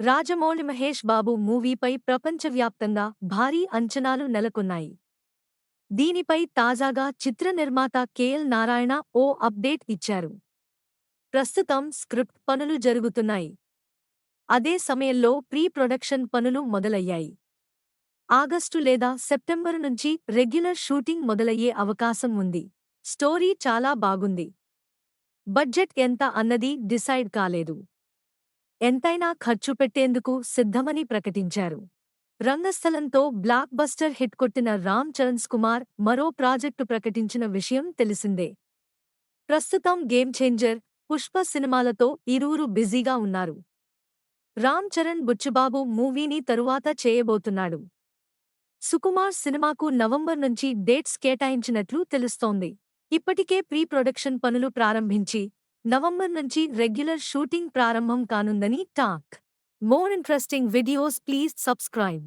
రాజమౌళి మహేష్ బాబు మూవీపై ప్రపంచవ్యాప్తంగా భారీ అంచనాలు నెలకొన్నాయి. దీనిపై తాజాగా చిత్ర నిర్మాత కేఎల్ నారాయణ ఓ అప్డేట్ ఇచ్చారు. ప్రస్తుతం స్క్రిప్ట్ పనులు జరుగుతున్నాయి. అదే సమయంలో ప్రీ ప్రొడక్షన్ పనులు మొదలయ్యాయి. ఆగస్టు లేదా సెప్టెంబరు నుంచి రెగ్యులర్ షూటింగ్ మొదలయ్యే అవకాశం ఉంది. స్టోరీ చాలా బాగుంది. బడ్జెట్ ఎంత అన్నది డిసైడ్ కాలేదు. ఎంతైనా ఖర్చు పెట్టేందుకు సిద్ధమని ప్రకటించారు. రంగస్థలంతో బ్లాక్ బస్టర్ హిట్ కొట్టిన రామ్ చరణ్స్ కుమార్ మరో ప్రాజెక్టు ప్రకటించిన విషయం తెలిసిందే. ప్రస్తుతం గేమ్ ఛేంజర్ పుష్ప సినిమాలతో ఇరువురు బిజీగా ఉన్నారు. రామ్ చరణ్ బుచ్చుబాబు మూవీని తరువాత చేయబోతున్నాడు. సుకుమార్ సినిమాకు నవంబర్ నుంచి డేట్స్ కేటాయించినట్లు తెలుస్తోంది. ఇప్పటికే ప్రీ ప్రొడక్షన్ పనులు ప్రారంభించి నవంబర్ నుంచి రెగ్యులర్ షూటింగ్ ప్రారంభం కానుందని talk. More interesting videos please subscribe.